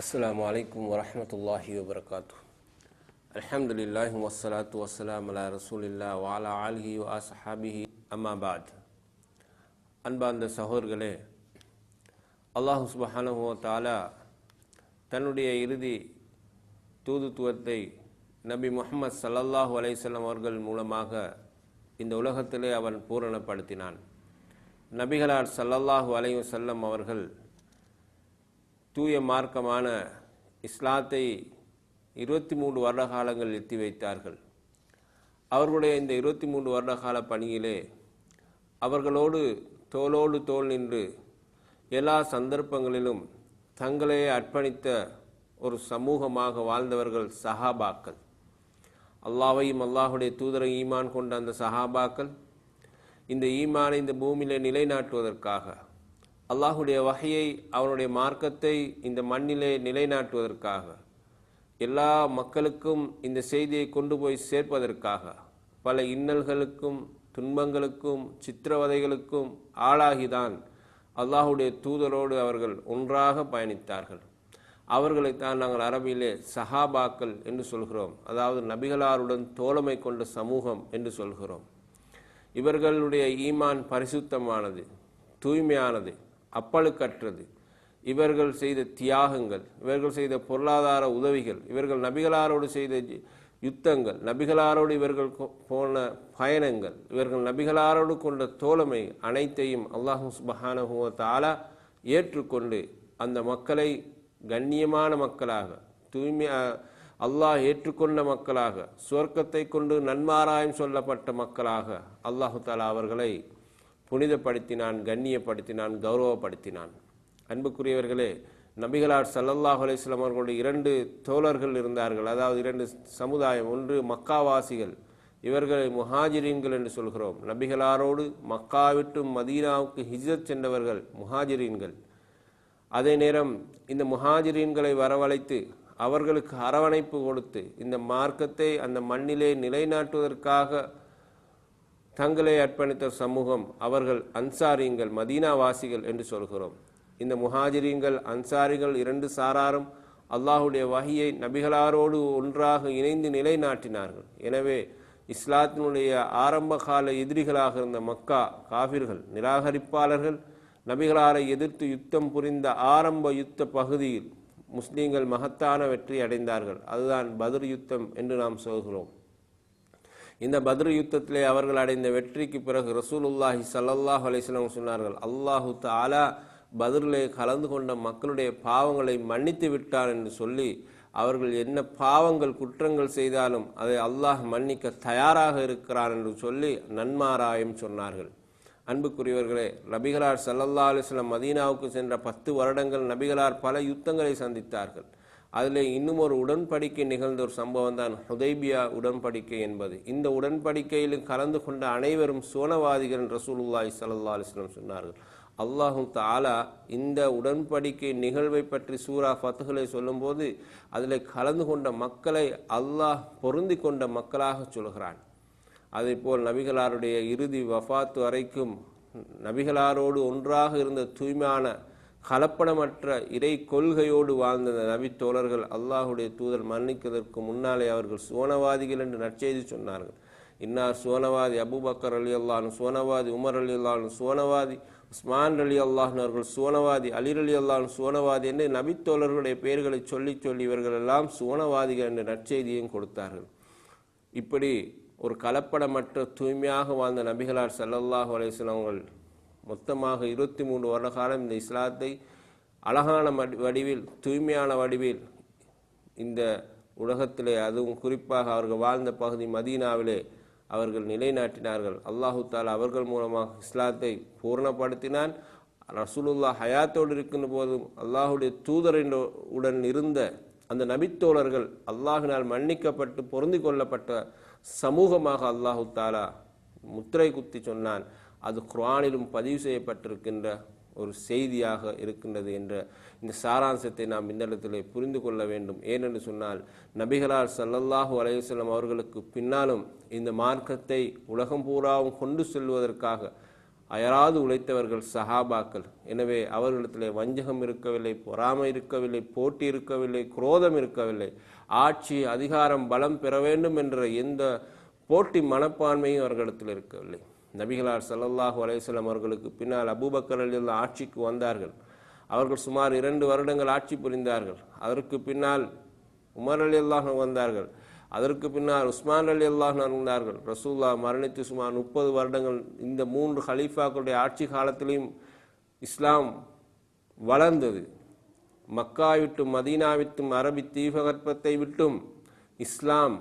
السلام عليكم ورحمة الله وبركاته الحمد لله والصلاة والسلام على رسول الله وعلى آله وأصحابه أما بعد அன்பார்ந்த சகோதர்களே அல்லாஹு சுபஹானஹு வ தஆலா தன்னுடைய இறுதி தூதுத்துவத்தை நபி முஹம்மது ஸல்லல்லாஹு அலைஹி வஸல்லம் அவர்கள் மூலமாக இந்த உலகத்திலே அவன் பூரணப்படுத்தினான் நபிகளார் ஸல்லல்லாஹு அலைஹி வஸல்லம் அவர்கள் தூய மார்க்கமான இஸ்லாத்தை இருபத்தி மூன்று வருட காலங்கள் எத்தி வைத்தார்கள். அவர்களுடைய இந்த இருபத்தி மூன்று வருட கால பணியிலே அவர்களோடு தோளோடு தோல் நின்று எல்லா சந்தர்ப்பங்களிலும் தங்களையே அர்ப்பணித்த ஒரு சமூகமாக வாழ்ந்தவர்கள் சஹாபாக்கள். அல்லாவையும் அல்லாஹுடைய தூதரை ஈமான் கொண்ட அந்த சஹாபாக்கள் இந்த ஈமானை இந்த பூமியில் நிலைநாட்டுவதற்காக அல்லாஹுடைய வகையை அவனுடைய மார்க்கத்தை இந்த மண்ணிலே நிலைநாட்டுவதற்காக எல்லா மக்களுக்கும் இந்த செய்தியை கொண்டு போய் சேர்ப்பதற்காக பல இன்னல்களுக்கும் துன்பங்களுக்கும் சித்திரவதைகளுக்கும் ஆளாகிதான் அல்லாஹுடைய தூதரோடு அவர்கள் ஒன்றாக பயணித்தார்கள். அவர்களைத்தான் நாங்கள் அரபியிலே சஹாபாக்கள் என்று சொல்கிறோம். அதாவது நபிகளாருடன் தோழமை கொண்ட சமூகம் என்று சொல்கிறோம். இவர்களுடைய ஈமான் பரிசுத்தமானது தூய்மையானது. அப்பழுக்கற்றது. இவர்கள் செய்த தியாகங்கள் இவர்கள் செய்த பொருளாதார உதவிகள் இவர்கள் நபிகளாரோடு செய்த யுத்தங்கள் நபிகளாரோடு இவர்கள் போன பயணங்கள் இவர்கள் நபிகளாரோடு கொண்ட தோழமை அனைத்தையும் அல்லாஹூ சுபஹானஹுவ ஏற்றுக்கொண்டு அந்த மக்களை கண்ணியமான மக்களாக தூய்மை அல்லாஹ் ஏற்றுக்கொண்ட மக்களாக சுவர்க்கத்தை கொண்டு நன்மாராயம் சொல்லப்பட்ட மக்களாக அல்லாஹு தாலா அவர்களை புனிதப்படுத்தினான் கண்ணியப்படுத்தினான் கௌரவப்படுத்தினான். அன்புக்குரியவர்களே நபிகளார் சல்லல்லாஹ் அலிஸ்லாம் அவர்களுடைய இரண்டு தோழர்கள் இருந்தார்கள். அதாவது இரண்டு சமுதாயம் ஒன்று மக்காவாசிகள் இவர்களை முஹாஜிரீன்கள் என்று சொல்கிறோம். நபிகளாரோடு மக்கா விட்டும் மதீனாவுக்கு ஹிஜத் சென்றவர்கள் முஹாஜிரீன்கள். அதே நேரம் இந்த முஹாஜிரீன்களை வரவழைத்து அவர்களுக்கு அரவணைப்பு கொடுத்து இந்த மார்க்கத்தை அந்த மண்ணிலே நிலைநாட்டுவதற்காக தங்களை அர்ப்பணித்த சமூகம் அவர்கள் அன்சாரிங்கள் மதீனாவாசிகள் என்று சொல்கிறோம். இந்த முஹாஜிரிங்கள் அன்சாரிகள் இரண்டு சாராரும் அல்லாஹுடைய வகையை நபிகளாரோடு ஒன்றாக இணைந்து நிலைநாட்டினார்கள். எனவே இஸ்லாத்தினுடைய ஆரம்ப கால எதிரிகளாக இருந்த மக்கா காபிர்கள் நிராகரிப்பாளர்கள் நபிகளாரை எதிர்த்து யுத்தம் புரிந்த ஆரம்ப யுத்த பகுதியில் முஸ்லீம்கள் மகத்தான வெற்றி அடைந்தார்கள். அதுதான் பதிர் யுத்தம் என்று நாம் சொல்கிறோம். இந்த பத்ர யுத்தத்திலே அவர்கள் அடைந்த வெற்றிக்கு பிறகு ரசூலுல்லாஹி சல்லல்லாஹ் அலிஸ்லாம் சொன்னார்கள் அல்லாஹு தாலா பதிலே கலந்து கொண்ட மக்களுடைய பாவங்களை மன்னித்து விட்டார் என்று சொல்லி அவர்கள் என்ன பாவங்கள் குற்றங்கள் செய்தாலும் அதை அல்லாஹ் மன்னிக்க தயாராக இருக்கிறார் என்று சொல்லி நன்மாராயம் சொன்னார்கள். அன்புக்குரியவர்களே நபிகளார் சல்லல்லா அலிஸ்லாம் மதீனாவுக்கு சென்ற பத்து வருடங்கள் நபிகளார் பல யுத்தங்களை சந்தித்தார்கள். அதில் இன்னும் ஒரு உடன்படிக்கை நிகழ்ந்த ஒரு சம்பவம் தான் ஹுதைபியா உடன்படிக்கை என்பது. இந்த உடன்படிக்கையிலும் கலந்து கொண்ட அனைவரும் சோனவாதிகள் ரசூலுல்லாய் சல்லா அலிஸ்லம் சொன்னார்கள். அல்லாஹு தாலா இந்த உடன்படிக்கை நிகழ்வை பற்றி சூரா ஃபத்துகளை சொல்லும்போது அதில் கலந்து கொண்ட மக்களை அல்லாஹ் பொருந்தி கொண்ட மக்களாக சொல்கிறான். அதே போல் நபிகளாருடைய இறுதி வஃபாத்து வரைக்கும் நபிகளாரோடு ஒன்றாக இருந்த தூய்மையான கலப்படமற்ற இறை கொள்கையோடு வாழ்ந்த நபித்தோழர்கள் அல்லாஹுடைய தூதர் மன்னிப்பதற்கு முன்னாலே அவர்கள் சோனவாதிகள் என்று நற்செய்தி சொன்னார்கள். இன்னார் சோனவாதி அபுபக்கர் அலி அல்லாஹ் சோனவாதி உமர் அலி அல்லாஹ் சோனவாதி உஸ்மான் அலி அல்லாஹன் அவர்கள் சோனவாதி அலிர் அலி அல்லாஹ் சோனவாதி என்று நபித்தோழர்களுடைய பெயர்களை சொல்லி சொல்லி இவர்கள் எல்லாம் சோனவாதிகள் என்ற நற்செய்தியும் கொடுத்தார்கள். இப்படி ஒரு கலப்படமற்ற தூய்மையாக வாழ்ந்த நபிகளார் சல்லல்லாஹு அலையம் அவர்கள் மொத்தமாக இருபத்தி மூன்று வருட காலம் இந்த இஸ்லாத்தை அழகான வடிவில் தூய்மையான வடிவில் இந்த உலகத்திலே அதுவும் குறிப்பாக அவர்கள் வாழ்ந்த பகுதி மதீனாவிலே அவர்கள் நிலைநாட்டினார்கள். அல்லாஹு தாலா அவர்கள் மூலமாக இஸ்லாத்தை பூர்ணப்படுத்தினான். ரசூலுல்லா ஹயாத்தோடு இருக்கின்ற போதும் அல்லாஹுடைய தூதரின் உடன் இருந்த அந்த நபித்தோழர்கள் அல்லாஹினால் மன்னிக்கப்பட்டு பொருந்தி கொள்ளப்பட்ட சமூகமாக அல்லாஹு தாலா முத்திரை குத்தி சொன்னான். அது குரானிலும் பதிவு செய்யப்பட்டிருக்கின்ற ஒரு செய்தியாக இருக்கின்றது என்ற இந்த சாராம்சத்தை நாம் இந்த இடத்திலே புரிந்து கொள்ள வேண்டும். ஏனென்று சொன்னால் நபிகளார் சல்லல்லாஹு அலையுசல்லம் அவர்களுக்கு பின்னாலும் இந்த மார்க்கத்தை உலகம் பூராவும் கொண்டு செல்வதற்காக அயராது உழைத்தவர்கள் சஹாபாக்கள். எனவே அவர்களிடத்திலே வஞ்சகம் இருக்கவில்லை பொறாமை இருக்கவில்லை போட்டி இருக்கவில்லை குரோதம் இருக்கவில்லை. ஆட்சி அதிகாரம் பலம் பெற வேண்டும் என்ற எந்த போட்டி மனப்பான்மையும் அவர்களிடத்தில் இருக்கவில்லை. நபிகளார் சல்லல்லாஹு அலைஹி அவர்களுக்கு பின்னால் அபூபக்கர் ரலியல்லாஹு ஆட்சிக்கு வந்தார்கள். அவர்கள் சுமார் இரண்டு வருடங்கள் ஆட்சி புரிந்தார்கள். அதற்கு பின்னால் உமர் அலி அல்லாஹ் வந்தார்கள். அதற்கு பின்னால் உஸ்மான் அலி அல்லாஹ் இருந்தார்கள் ரசூல்லா மரணித்து சுமார் முப்பது வருடங்கள் இந்த மூன்று ஹலீஃபாக்களுடைய ஆட்சி காலத்திலையும் இஸ்லாம் வளர்ந்தது. மக்கா விட்டும் மதீனா விட்டும் அரபி தீபகற்பத்தை விட்டும் இஸ்லாம்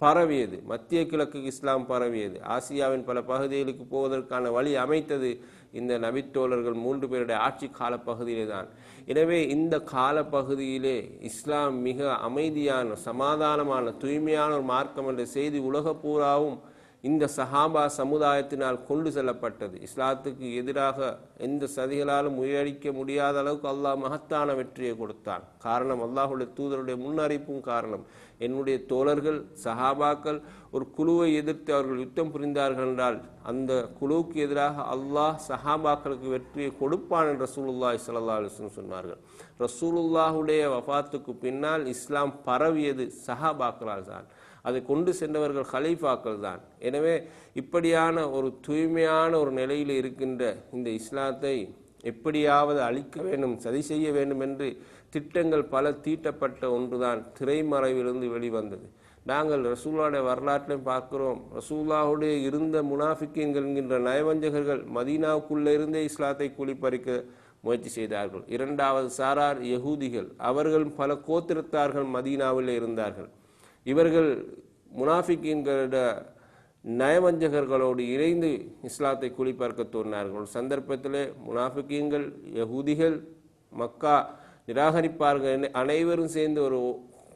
பரவியது. மத்திய கிழக்கு இஸ்லாம் பரவியது. ஆசியாவின் பல பகுதிகளுக்கு போவதற்கான வழி அமைத்தது இந்த நபித்தோழர்கள் மூன்று பேருடைய ஆட்சி கால பகுதியிலே தான் எனவே இந்த கால பகுதியிலே இஸ்லாம் மிக அமைதியான சமாதானமான தூய்மையான ஒரு மார்க்கம் என்ற செய்தி உலக பூராவும் இந்த சஹாபா சமுதாயத்தினால் கொண்டு செல்லப்பட்டது. இஸ்லாத்துக்கு எதிராக எந்த சதிகளாலும் முயற்சிக்க முடியாத அளவுக்கு அல்லாஹ் மகத்தான வெற்றியை கொடுத்தான். காரணம் அல்லாஹுடைய தூதருடைய முன்னறிப்பும் காரணம். என்னுடைய தோழர்கள் சஹாபாக்கள் ஒரு குழுவை எதிர்த்து அவர்கள் யுத்தம் புரிந்தார்கள் என்றால் அந்த குழுவுக்கு எதிராக அல்லாஹ் சஹாபாக்களுக்கு வெற்றியை கொடுப்பான் என்று ரசூலுல்லாஹ் ஸல்லல்லாஹு சொன்னார்கள். ரசூலுல்லாஹுடைய வஃபாத்துக்கு பின்னால் இஸ்லாம் பரவியது சஹாபாக்களால் தான் அதை கொண்டு சென்றவர்கள் ஹலீஃபாக்கள் தான். எனவே இப்படியான ஒரு தூய்மையான ஒரு நிலையில் இருக்கின்ற இந்த இஸ்லாத்தை எப்படியாவது அழிக்க வேண்டும் சதி செய்ய வேண்டும் என்று திட்டங்கள் பல தீட்டப்பட்ட ஒன்றுதான் திரைமறைவிலிருந்து வெளிவந்தது. நாங்கள் ரசூல்லாவுடைய வரலாற்றையும் பார்க்கிறோம். ரசூல்லாவுடைய இருந்த முனாஃபிக்கின்கள் என்கின்ற நயவஞ்சகர்கள் மதீனாவுக்குள்ளே இருந்தே இஸ்லாத்தை குளிப்பறிக்க முயற்சி செய்தார்கள். இரண்டாவது சாரார் யகூதிகள் அவர்கள் பல கோத்திரத்தார்கள் மதீனாவில் இருந்தார்கள். இவர்கள் முனாஃபிக்கின்களோட நயவஞ்சகர்களோடு இணைந்து இஸ்லாத்தை குளிப்பார்க்க தோன்றினார்கள் ஒரு சந்தர்ப்பத்திலே முனாஃபிக்கீன்கள் யகூதிகள் மக்கா நிராகரிப்பார்கள் என அனைவரும் சேர்ந்து ஒரு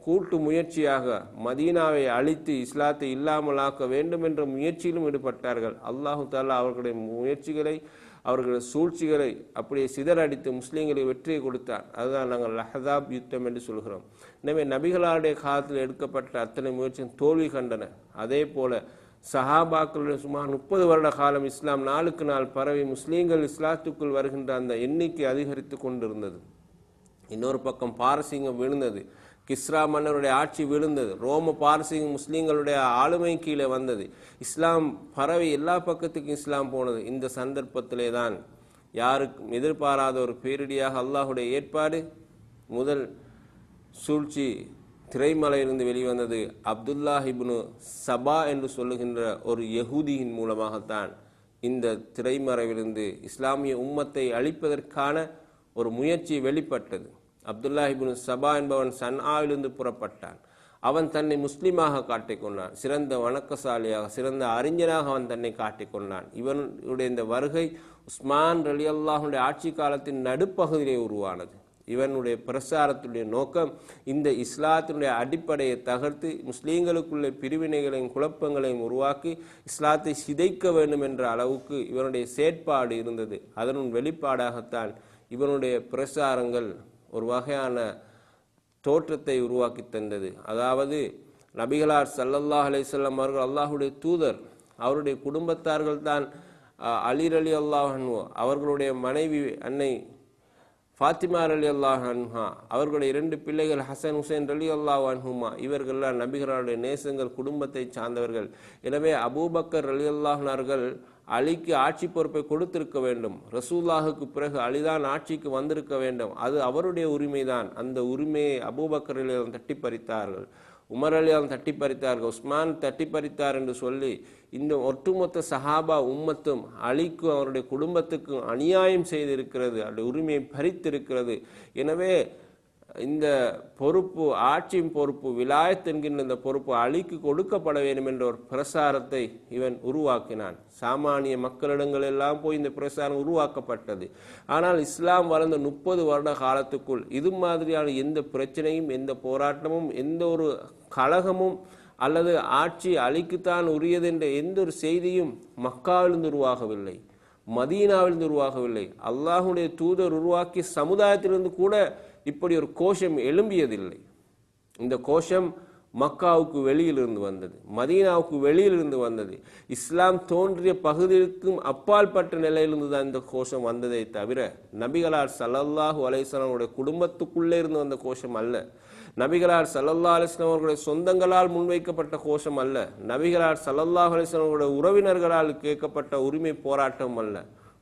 கூட்டு முயற்சியாக மதீனாவை அழித்து இஸ்லாத்தை இல்லாமலாக்க வேண்டும் என்ற முயற்சியிலும் ஈடுபட்டார்கள். அல்லாஹு தாலா அவர்களுடைய முயற்சிகளை அவர்களுடைய சூழ்ச்சிகளை அப்படியே சிதறடித்து முஸ்லீம்களை வெற்றியை கொடுத்தார். அதுதான் நாங்கள் லஹதாப் யுத்தம் என்று சொல்கிறோம். எனவே நபிகளாருடைய காலத்தில் எடுக்கப்பட்ட அத்தனை முயற்சியும் தோல்வி கண்டன. அதே போல சஹாபாக்களுடைய சுமார் முப்பது வருட காலம் இஸ்லாம் நாளுக்கு நாள் பரவி முஸ்லீம்கள் இஸ்லாத்துக்குள் வருகின்ற அந்த எண்ணிக்கை அதிகரித்து கொண்டிருந்தது. இன்னொரு பக்கம் பாரசீகம் விழுந்தது. கிஸ்ரா மன்னருடைய ஆட்சி விழுந்தது. ரோம பாரசீகம் முஸ்லீம்களுடைய ஆளுமை கீழே வந்தது. இஸ்லாம் பரவி எல்லா பக்கத்துக்கும் இஸ்லாம் போனது. இந்த சந்தர்ப்பத்திலே தான் யாருக்கும் எதிர்பாராத ஒரு பேரிடியாக அல்லாஹுடைய ஏற்பாடு முதல் சூழ்ச்சி திரைமலையிலிருந்து வெளிவந்தது. அப்துல்லா இப்னு சபா என்று சொல்லுகின்ற ஒரு யகூதியின் மூலமாகத்தான் இந்த திரைமறைவிலிருந்து இஸ்லாமிய உம்மத்தை அழிப்பதற்கான ஒரு முயற்சி வெளிப்பட்டது. அப்துல்லாஹிபின் சபா என்பவன் சன்ஆவிலிருந்து புறப்பட்டான். அவன் தன்னை முஸ்லீமாக காட்டிக்கொண்டான் சிறந்த வணக்கசாலியாக சிறந்த அறிஞராக அவன் தன்னை காட்டிக்கொண்டான் இவனுடைய இந்த வருகை உஸ்மான் அலி அல்லாஹனுடைய ஆட்சி காலத்தின் நடுப்பகுதியிலே உருவானது. இவனுடைய பிரசாரத்துடைய நோக்கம் இந்த இஸ்லாத்தினுடைய அடிப்படையை தகர்த்து முஸ்லீம்களுக்குள்ள பிரிவினைகளையும் குழப்பங்களையும் உருவாக்கி இஸ்லாத்தை சிதைக்க வேண்டும் என்ற அளவுக்கு இவனுடைய செயற்பாடு இருந்தது. அதனும் வெளிப்பாடாகத்தான் இவனுடைய பிரசாரங்கள் ஒரு வகையான தோற்றத்தை உருவாக்கி தந்தது. அதாவது நபிகளார் சல்லல்லாஹ் அலிசல்லாம் அவர்கள் அல்லாஹுடைய தூதர் அவருடைய குடும்பத்தார்கள் தான் அலிர் அலி அல்லாஹன்வோ அவர்களுடைய மனைவி அன்னை ஃபாத்திமா அலி அல்லாஹன்ஹா அவர்களுடைய இரண்டு பிள்ளைகள் ஹசன் ஹுசைன் அலி அல்லாஹ் அன்ஹுமா இவர்கள்லாம் நபிகளாருடைய நேசங்கள் குடும்பத்தை சார்ந்தவர்கள். எனவே அபூபக்கர் அலி அல்லாஹ்னார்கள் அலிக்கு ஆட்சி பொறுப்பை கொடுத்திருக்க வேண்டும். ரசூல்லாஹுக்கு பிறகு அலிதான் ஆட்சிக்கு வந்திருக்க வேண்டும். அது அவருடைய உரிமைதான். அந்த உரிமையை அபூபக்கரில் தட்டி பறித்தார்கள் உமர் அலி தட்டி பறித்தார்கள் உஸ்மான் தட்டி பறித்தார் என்று சொல்லி இந்த ஒட்டுமொத்த சஹாபா உம்மத்தும் அலிக்கும் அவருடைய குடும்பத்துக்கும் அநியாயம் செய்திருக்கிறது. அந்த உரிமையை பறித்திருக்கிறது. எனவே இந்த பொறுப்பு ஆட்சியின் பொறுப்பு விலாயத் என்கின்ற இந்த பொறுப்பு அழிக்கு கொடுக்கப்பட வேண்டும் என்ற ஒரு பிரசாரத்தை இவன் உருவாக்கினான். சாமானிய மக்களிடங்கள் எல்லாம் போய் இந்த பிரசாரம் உருவாக்கப்பட்டது. ஆனால் இஸ்லாம் வளர்ந்த முப்பது வருட காலத்துக்குள் இது மாதிரியான எந்த பிரச்சனையும் எந்த போராட்டமும் எந்த ஒரு கழகமும் அல்லது ஆட்சி அழிக்குத்தான் உரியது என்ற எந்த ஒரு செய்தியும் மக்காவிலிருந்து உருவாகவில்லை. மதீனாவிலிருந்து உருவாகவில்லை. அல்லாஹுடைய தூதர் உருவாக்கிய சமுதாயத்திலிருந்து கூட இப்படி ஒரு கோஷம் எழும்பியதில்லை. இந்த கோஷம் மக்காவுக்கு வெளியிலிருந்து வந்தது மதீனாவுக்கு வெளியிலிருந்து வந்தது. இஸ்லாம் தோன்றிய பகுதிக்கும் அப்பாற்பட்ட நிலையிலிருந்து தான் இந்த கோஷம் வந்ததை தவிர நபிகளார் சல்லல்லாஹு அலைஹிஸ்ஸலாமுடைய குடும்பத்துக்குள்ளே இருந்து வந்த கோஷம் அல்ல. நபிகளார் சல்லல்லா அலிஸ்லாம் அவர்களுடைய சொந்தங்களால் முன்வைக்கப்பட்ட கோஷம் அல்ல. நபிகளார் சல்லல்லாஹ் அலிஸ்லாம் அவர்களுடைய உறவினர்களால் கேட்கப்பட்ட உரிமை போராட்டம் அல்ல.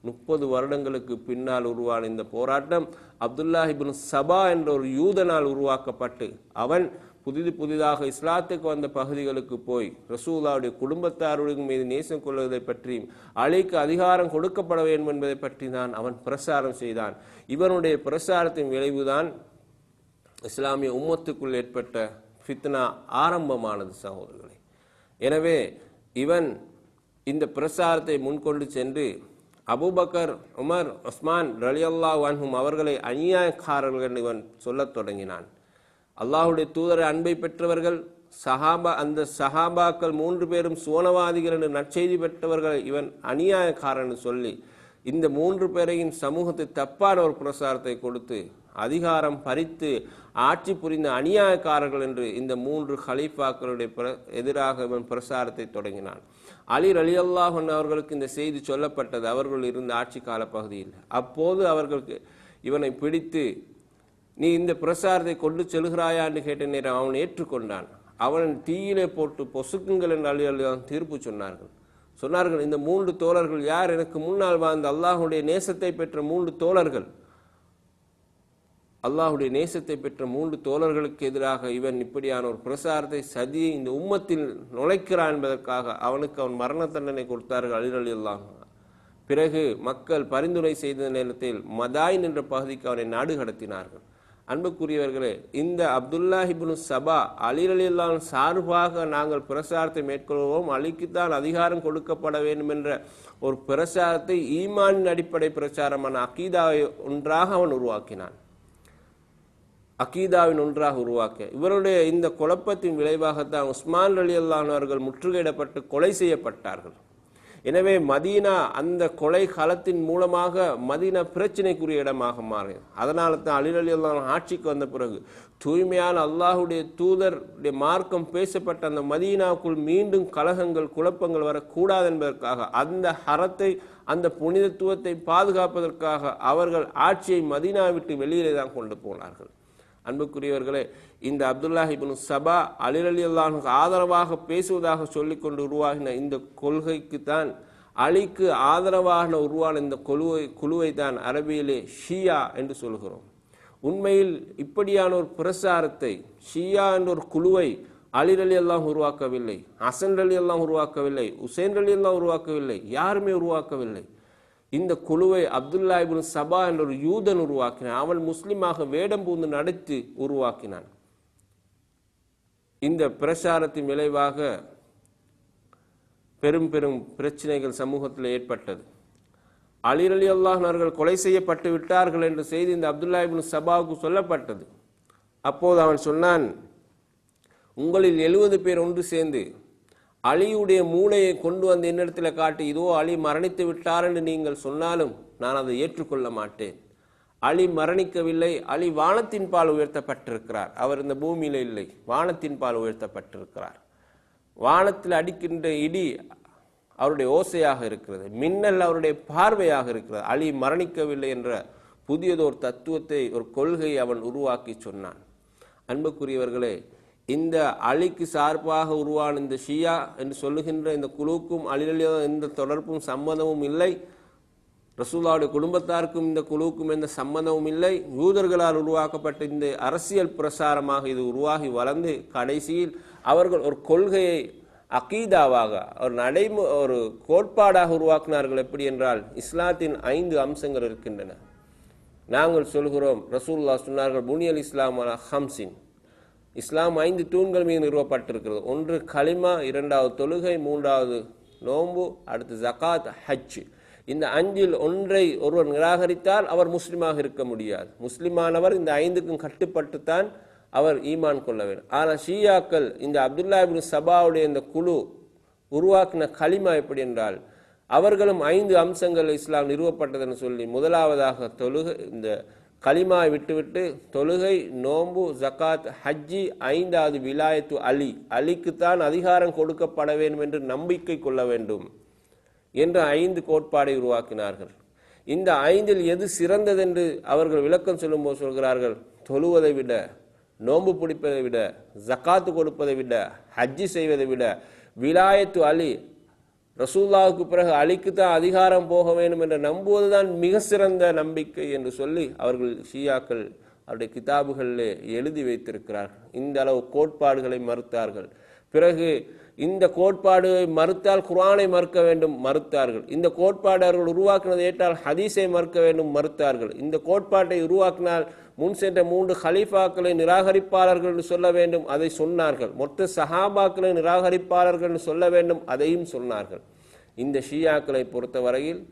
முப்பது வருடங்களுக்கு பின்னால் உருவான இந்த போராட்டம் அப்துல்லாஹிபின் சபா என்ற ஒரு யூதனால் உருவாக்கப்பட்டு அவன் புதிது புதிதாக இஸ்லாத்துக்கு வந்த பகுதிகளுக்கு போய் ரசூலாவுடைய குடும்பத்தாருடைய மீது நேசம் கொள்வதை பற்றியும் அலைக்கு அதிகாரம் கொடுக்கப்பட வேண்டும் என்பதை பற்றி தான் அவன் பிரசாரம் செய்தான். இவனுடைய பிரசாரத்தின் விளைவுதான் இஸ்லாமிய உம்மத்துக்குள் ஏற்பட்ட ஃபித்னா ஆரம்பமானது சகோதரர்களே. எனவே இவன் இந்த பிரசாரத்தை முன்கொண்டு சென்று அபுபக்கர் உமர் உஸ்மான் ரலியல்லா வன்ஹும் அவர்களை அநியாயக்காரர்கள் இவன் சொல்லத் தொடங்கினான். அல்லாஹுடைய தூதர அன்பை பெற்றவர்கள் சஹாபா அந்த சஹாபாக்கள் மூன்று பேரும் சோனவாதிகள் என்று நற்செய்தி பெற்றவர்கள் இவன் அநியாயக்காரன் சொல்லி இந்த மூன்று பேரையும் சமூகத்தை தப்பான ஒரு பிரசாரத்தை கொடுத்து அதிகாரம் பறித்து ஆட்சி புரிந்த அநியாயக்காரர்கள் என்று இந்த மூன்று ஹலீஃபாக்களுடைய பிர- எதிராக இவன் பிரசாரத்தை தொடங்கினான். அலி அலி அல்லாஹன் அவர்களுக்கு இந்த செய்தி சொல்லப்பட்டது. அவர்கள் இருந்த ஆட்சி கால பகுதியில் அப்போது அவர்களுக்கு இவனை பிடித்து நீ இந்த பிரசாரத்தை கொண்டு செல்கிறாயான்னு கேட்ட நேரம் அவன் ஏற்றுக்கொண்டான். அவன் தீயிலே போட்டு பொசுக்குங்கள் என்று அலி அலி தீர்ப்பு சொன்னார்கள். சொன்னார்கள் இந்த மூன்று தோழர்கள் யார்? எனக்கு முன்னால் வாழ்ந்த அல்லாஹுடைய நேசத்தை பெற்ற மூன்று தோழர்கள். அல்லாஹுடைய நேசத்தை பெற்ற மூன்று தோழர்களுக்கு எதிராக இவன் இப்படியான ஒரு பிரசாரத்தை சதியை இந்த உம்மத்தில் நுழைக்கிறான் என்பதற்காக அவனுக்கு அவன் மரண தண்டனை கொடுத்தார்கள் அலிரலி அல்லாஹ். பிறகு மக்கள் பரிந்துரை செய்த நேரத்தில் மதாயின் என்ற பகுதிக்கு அவனை நாடு கடத்தினார்கள். அன்புக்குரியவர்களே இந்த அப்துல்லாஹிபுனு சபா அலிரலில்லான் சார்பாக நாங்கள் பிரசாரத்தை மேற்கொள்வோம் அலிக்குத்தான் அதிகாரம் கொடுக்கப்பட வேண்டும் என்ற ஒரு பிரசாரத்தை ஈமானின் அடிப்படை பிரச்சாரமான அகீதாவை ஒன்றாக அவன் உருவாக்கினான். அகீதாவின் ஒன்றாக உருவாக்க. இவருடைய இந்த குழப்பத்தின் விளைவாகத்தான் உஸ்மான் அலி அவர்கள் முற்றுகையிடப்பட்டு கொலை செய்யப்பட்டார்கள். எனவே மதீனா அந்த கொலை காலத்தின் மூலமாக மதீனா பிரச்சனைக்குரிய இடமாக மாறியது. அதனால தான் அலி அலி அல்லாஹ் ஆட்சிக்கு வந்த பிறகு தூய்மையான அல்லாஹுடைய தூதருடைய மார்க்கம் பேசப்பட்ட அந்த மதீனாவுக்குள் மீண்டும் கலகங்கள் குழப்பங்கள் வரக்கூடாது என்பதற்காக அந்த ஹரத்தை அந்த புனிதத்துவத்தை பாதுகாப்பதற்காக அவர்கள் ஆட்சியை மதீனா விட்டு வெளியிலே தான் கொண்டு போனார்கள். அன்புக்குரியவர்களே இந்த அப்துல்லாஹ் சபா அலிர் அலி அல்லாஹுக்கு ஆதரவாக பேசுவதாக சொல்லிக்கொண்டு உருவாகின இந்த கொள்கைக்கு தான் அலிக்கு ஆதரவாக உருவான இந்த குழுவை குழுவை தான் அரபியிலே ஷியா என்று சொல்கிறோம் உண்மையில் இப்படியான ஒரு பிரசாரத்தை ஷியா என்ற ஒரு குழுவை அலிர் அலி உருவாக்கவில்லை அசன் அலி எல்லாம் உருவாக்கவில்லை உசேன் அலி எல்லாம் உருவாக்கவில்லை யாருமே உருவாக்கவில்லை. இந்த குழுவை அப்துல்லா இபின் சபா என்ற ஒரு யூதன் உருவாக்கினான். அவன் முஸ்லிமாக வேடம் பூந்து நடத்தி உருவாக்கினான். இந்த பிரச்சாரத்தின் விளைவாக பெரும் பெரும் பிரச்சனைகள் சமூகத்தில் ஏற்பட்டது. அலிர் அலி அல்லாஹர்கள் கொலை செய்யப்பட்டு விட்டார்கள் என்ற செய்தி இந்த அப்துல்லா இபின் சபாவுக்கு சொல்லப்பட்டது. அப்போது அவன் சொன்னான் உங்களில் எழுபது பேர் ஒன்று சேர்ந்து அலியுடைய மூளையை கொண்டு வந்து என்னிடத்தில் காட்டி இதோ அலி மரணித்து விட்டார் என்று நீங்கள் சொன்னாலும் நான் அதை ஏற்றுக்கொள்ள மாட்டேன். அலி மரணிக்கவில்லை. அலி வானத்தின் பால் உயர்த்தப்பட்டிருக்கிறார். அவர் இந்த பூமியில் இல்லை. வானத்தின் பால் உயர்த்தப்பட்டிருக்கிறார். வானத்தில் அடிக்கின்ற இடி அவருடைய ஓசையாக இருக்கிறது. மின்னல் அவருடைய பார்வையாக இருக்கிறது. அலி மரணிக்கவில்லை என்ற புதியதோர் தத்துவத்தை ஒரு கொள்கையை அவன் உருவாக்கி சொன்னான். அன்புக்குரியவர்களே இந்த அலிக்கு சார்பாக உருவான இந்த ஷியா என்று சொல்லுகின்ற இந்த குழுவுக்கும் அலிலியோ எந்த தொடர்பும் சம்மதமும் இல்லை. ரசூல்லாவுடைய குடும்பத்தாருக்கும் இந்த குழுவுக்கும் எந்த சம்மதமும் இல்லை. யூதர்களால் உருவாக்கப்பட்ட இந்த அரசியல் பிரசாரமாக இது உருவாகி வளர்ந்து கடைசியில் அவர்கள் ஒரு கொள்கையை அகீதாவாக ஒரு நடைமு ஒரு கோட்பாடாக உருவாக்கினார்கள் எப்படி என்றால் இஸ்லாத்தின் ஐந்து அம்சங்கள் இருக்கின்றன. நாங்கள் சொல்கிறோம் ரசூல்லா சொன்னார்கள் புனியல் இஸ்லாம் ஹம்சின் இஸ்லாம் ஐந்து தூண்கள் மீது நிறுவப்பட்டிருக்கிறது. ஒன்று கலிமா இரண்டாவது தொழுகை மூன்றாவது நோம்பு அடுத்து ஜகாத் ஹஜ். இந்த அஞ்சில் ஒன்றை ஒருவர் நிராகரித்தால் அவர் முஸ்லீமாக இருக்க முடியாது. முஸ்லிமானவர் இந்த ஐந்துக்கும் கட்டுப்பட்டுத்தான் அவர் ஈமான் கொள்ள வேண்டும். ஆனால் ஷியாக்கள் இந்த அப்துல்லா சபாவுடைய இந்த குழு உருவாக்கின கலிமா எப்படி என்றால் அவர்களும் ஐந்து அம்சங்கள் இஸ்லாம் நிறுவப்பட்டதுன்னு சொல்லி முதலாவதாக தொழுகை இந்த கலிமாவை விட்டுவிட்டு தொழுகை நோம்பு ஜக்காத் ஹஜ்ஜி ஐந்தாவது விலாயத்து அலி. அலிக்குத்தான் அதிகாரம் கொடுக்கப்பட வேண்டும் என்று நம்பிக்கை கொள்ள வேண்டும் என்ற ஐந்து கோட்பாடை உருவாக்கினார்கள். இந்த ஐந்தில் எது சிறந்ததென்று அவர்கள் விளக்கம் சொல்லும்போது சொல்கிறார்கள் தொழுவதை விட நோன்பு பிடிப்பதை விட ஜக்காத்து கொடுப்பதை விட ஹஜ்ஜி செய்வதை விட விலாயத்து அலி ரசூல்லாவுக்கு பிறகு அலிக்கு தான் அதிகாரம் போக வேண்டும் என்று நம்புவதுதான் மிக சிறந்த நம்பிக்கை என்று சொல்லி அவர்கள் ஷியாக்கள் அவருடைய கிதாபுகளிலே எழுதி வைத்திருக்கிறார்கள். இந்த அளவு கோட்பாடுகளை மறுத்தார்கள். பிறகு இந்த கோட்பாடுகளை மறுத்தால் குரானை மறுக்க வேண்டும் மறுத்தார்கள். இந்த கோட்பாடு அவர்கள் உருவாக்கினதை ஏற்றால் ஹதீஸை மறுக்க வேண்டும் மறுத்தார்கள். இந்த கோட்பாட்டை உருவாக்கினால் முன் சென்ற மூன்று ஹலீஃபாக்களை நிராகரிப்பாளர்கள் என்று சொல்ல வேண்டும் அதை சொன்னார்கள். மொத்த சஹாபாக்களை நிராகரிப்பாளர்கள் என்று சொல்ல வேண்டும் அதையும் சொன்னார்கள். இந்த ஷியாக்களை பொறுத்தவரையில்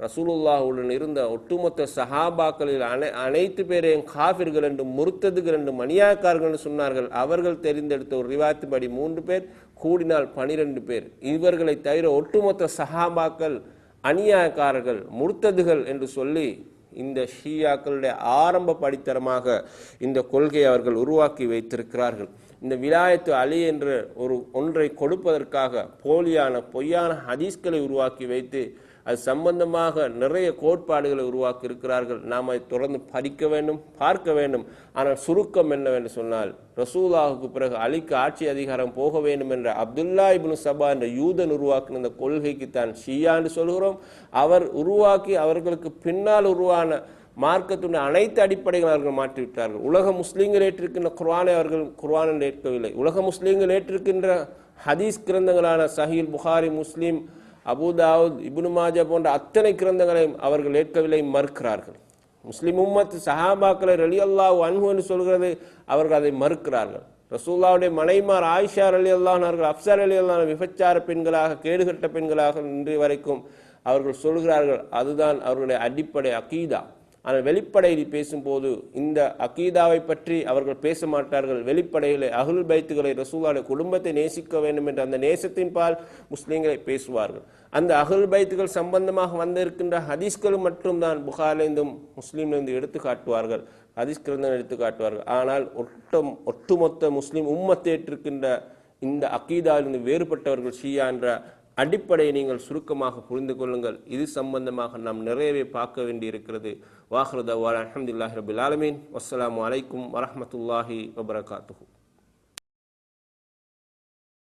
ரசூலுல்லாஹுடன் இருந்த ஒட்டுமொத்த சஹாபாக்களில் அனை அனைத்து பேரையும் காஃபிர்கள் என்றும் முருத்ததுகள் என்றும் மணியாக்கார்கள் என்று சொன்னார்கள். அவர்கள் தெரிந்தெடுத்த ஒரு ரிவாயத்துப்படி மூன்று பேர் கூடினால் பனிரெண்டு பேர். இவர்களை தவிர ஒட்டுமொத்த சஹாபாக்கள் அநியாயக்காரர்கள் முர்த்ததுகள் என்று சொல்லி இந்த ஷியாக்களுடைய ஆரம்ப படித்தரமாக இந்த கொள்கையை அவர்கள் உருவாக்கி வைத்திருக்கிறார்கள். இந்த விலாயத்து அலி என்ற ஒரு ஒன்றை கொடுப்பதற்காக போலியான பொய்யான ஹதீஸ்களை உருவாக்கி வைத்து அது சம்பந்தமாக நிறைய கோட்பாடுகளை உருவாக்கி இருக்கிறார்கள் நாம் அதை தொடர்ந்து படிக்க வேண்டும் பார்க்க வேண்டும். ஆனால் சுருக்கம் என்னவென்று சொன்னால் ரசூலாவுக்கு பிறகு அலிக்கு ஆட்சி அதிகாரம் போக வேண்டும் என்ற அப்துல்லா இப்னு சபா என்ற யூதன் உருவாக்கின இந்த கொள்கைக்கு தான் ஷியா என்று சொல்கிறோம். அவர் உருவாக்கி அவர்களுக்கு பின்னால் உருவான மார்க்கத்துடைய அனைத்து அடிப்படைகள் அவர்கள் மாற்றிவிட்டார்கள். உலக முஸ்லீம்கள் ஏற்றிருக்கின்ற குர்ஆனை அவர்கள் குர்ஆனை ஏற்கவில்லை. உலக முஸ்லீம்கள் ஏற்றிருக்கின்ற ஹதீஸ் கிரந்தங்களான சஹீல் புகாரி முஸ்லீம் அபுதாவுத் இப்னு மாஜா போன்ற அத்தனை கிரந்தங்களையும் அவர்கள் ஏற்கவில்லை மறுக்கிறார்கள். முஸ்லிம் உம்மத் சஹாபாக்களை ரலி அல்லாஹ் அன்பு என்று சொல்கிறது அவர்கள் அதை மறுக்கிறார்கள். ரசூல்லாவுடைய மனைமார் ஆயிஷா அலி அல்லாஹர்கள் அப்சார் அலி அல்லாஹ் விபச்சார பெண்களாக கேடுகட்ட பெண்களாக இன்று வரைக்கும் அவர்கள் சொல்கிறார்கள் அதுதான் அவர்களுடைய அடிப்படை அகீதா. ஆனால் வெளிப்படையில் பேசும்போது இந்த அகீதாவை பற்றி அவர்கள் பேச மாட்டார்கள். வெளிப்படையில் அகுல் பைத்துகளை ரசூலாவுடைய குடும்பத்தை நேசிக்க வேண்டும் என்ற அந்த நேசத்தின் பால் முஸ்லீம்களை பேசுவார்கள். அந்த அகுல் பைத்துகள் சம்பந்தமாக வந்திருக்கின்ற ஹதீஸ்களும் மட்டும்தான் புகாரிலிருந்தும் முஸ்லீம்லேருந்து எடுத்து காட்டுவார்கள். ஹதீஸ் கிரந்தம் எடுத்து காட்டுவார்கள். ஆனால் ஒட்டம் ஒட்டுமொத்த முஸ்லீம் உம்மத்தேற்றிருக்கின்ற இந்த அக்கீதாவிலிருந்து வேறுபட்டவர்கள் ஷியா என்ற அடிப்படையை நீங்கள் சுருக்கமாக புரிந்து கொள்ளுங்கள். இது சம்பந்தமாக நாம் நிறையவே பார்க்க வேண்டியிருக்கிறது. வாஹ்ருதவால் அஹமதுல்லாஹி ரபுல் ஆலமீன். வஸ்லாம் அலைக்கும் வரமத்துல்லாஹி வபரகாத்துஹு.